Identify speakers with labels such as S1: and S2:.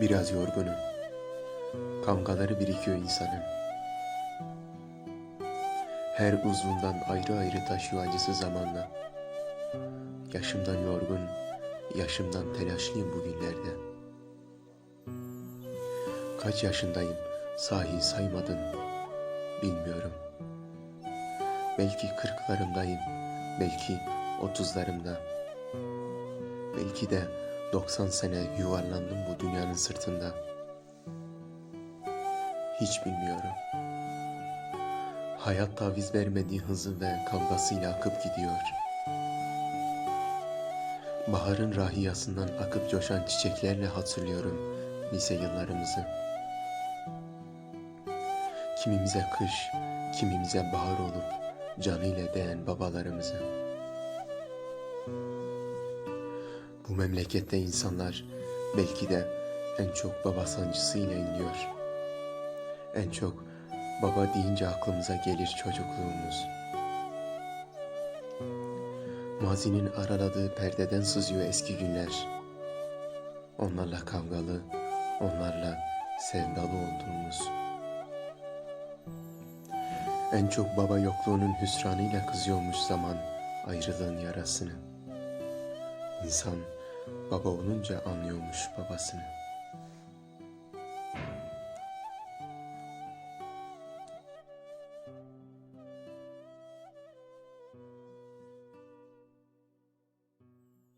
S1: Biraz yorgunum. Kavgaları birikiyor insanın. Her uzvundan ayrı ayrı taşıyor acısı zamanla. Yaşımdan yorgun, yaşımdan telaşlıyım bugünlerde. Kaç yaşındayım, sahi saymadım, bilmiyorum. Belki kırklarımdayım, belki otuzlarımda. Belki de 90 sene yuvarlandım bu dünyanın sırtında. Hiç bilmiyorum. Hayat taviz vermediği hızı ve kavgasıyla akıp gidiyor. Baharın rahiyasından akıp coşan çiçeklerle hatırlıyorum lise yıllarımızı. Kimimize kış, kimimize bahar olup canıyla değen babalarımızı. Bu memlekette insanlar belki de en çok baba sancısıyla inliyor. En çok baba deyince aklımıza gelir çocukluğumuz. Mazinin araladığı perdeden sızıyor eski günler. Onlarla kavgalı, onlarla sevdalı olduğumuz. En çok baba yokluğunun hüsranıyla kızıyormuş zaman ayrılığın yarasını. İnsan Baba olunca anlıyormuş babasını.